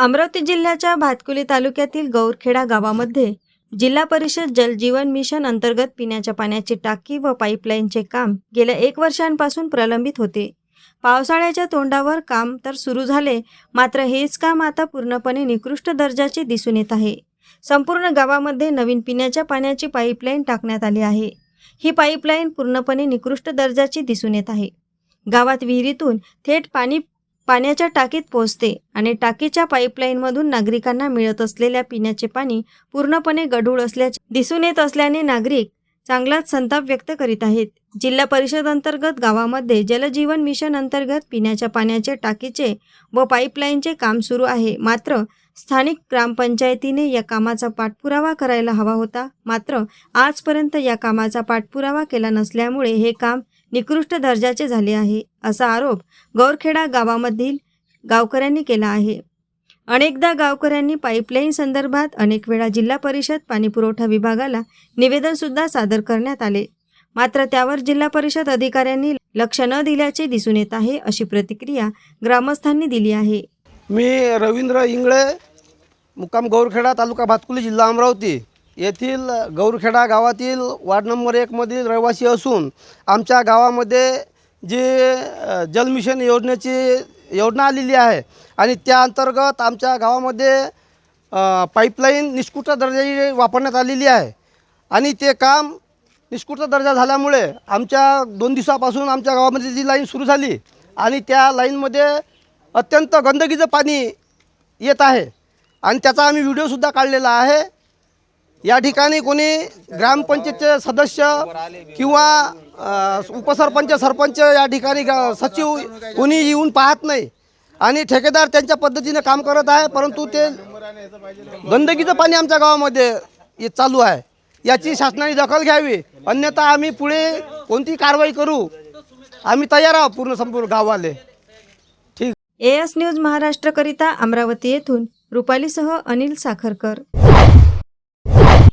अमरावती जिल्ह्याच्या भातकुली तालुक्यातील गौरखेडा गावामध्ये जिल्हा परिषद जलजीवन मिशन अंतर्गत पिण्याच्या पाण्याची टाकी व पाईपलाईनचे काम गेल्या एक वर्षांपासून प्रलंबित होते. पावसाळ्याच्या तोंडावर काम तर सुरू झाले मात्र हेच काम आता पूर्णपणे निकृष्ट दर्जाचे दिसून येत आहे. संपूर्ण गावामध्ये नवीन पिण्याच्या पाण्याची पाईपलाईन टाकण्यात आली आहे. ही पाईपलाईन पूर्णपणे निकृष्ट दर्जाची दिसून येत आहे. गावात विहिरीतून थेट पाणी पाण्याच्या टाकीत पोहोचते आणि टाकीच्या पाईपलाईनमधून नागरिकांना मिळत असलेल्या पिण्याचे पाणी पूर्णपणे गढूळ असल्याचे दिसून येत असल्याने नागरिक चांगलाच संताप व्यक्त करीत आहेत. जिल्हा परिषद अंतर्गत गावामध्ये जलजीवन मिशन अंतर्गत पिण्याच्या पाण्याचे टाकीचे व पाईपलाईनचे काम सुरू आहे. मात्र स्थानिक ग्रामपंचायतीने या कामाचा पाठपुरावा करायला हवा होता. मात्र आजपर्यंत या कामाचा पाठपुरावा केला नसल्यामुळे हे काम निकृष्ट दर्जाचे झाले आहे असा आरोप गौरखेडा गावामधील गावकऱ्यांनी केला आहे. अनेकदा गावकऱ्यांनी पाईपलाईन संदर्भात अनेक वेळा जिल्हा परिषद पाणीपुरवठा विभागाला निवेदनसुद्धा सादर करण्यात आले. मात्र त्यावर जिल्हा परिषद अधिकाऱ्यांनी लक्ष न दिल्याचे दिसून येत आहे अशी प्रतिक्रिया ग्रामस्थांनी दिली आहे. मी रवींद्र इंगळे मुक्काम गौरखेडा तालुका भातकुली जिल्हा अमरावती. येथील गौरखेडा गावातील वार्ड नंबर एकमधील रहिवासी असून आमच्या गावामध्ये जे जलमिशन योजनेची योजना आलेली आहे आणि त्या अंतर्गत आमच्या गावामध्ये पाईपलाईन निष्कृत दर्जाची वापरण्यात आलेली आहे. आणि ते काम निष्कृत दर्जा झाल्यामुळे आमच्या दोन दिवसापासून आमच्या गावामध्ये जी लाईन सुरू झाली आणि त्या लाईनमध्ये अत्यंत गंदगीचं पाणी येत आहे. आणि त्याचा आम्ही व्हिडिओसुद्धा काढलेला आहे. या ठिकाणी कोणी ग्रामपंचायतचे सदस्य किंवा उपसरपंच सरपंच या ठिकाणी गा- सचिव कोणी येऊन पाहत नाही. आणि ठेकेदार त्यांच्या पद्धतीने काम करत आहे परंतु ते गंदगीचं पाणी आमच्या गावामध्ये ये चालू आहे. याची शासनाने दखल घ्यावी. अन्यथा आम्ही पुढे कोणती कारवाई करू? आम्ही तयार आहोत पूर्ण संपूर्ण गावाले ठीक. एस न्यूज महाराष्ट्रकरिता अमरावती येथून रुपालीसह अनिल साखरकर.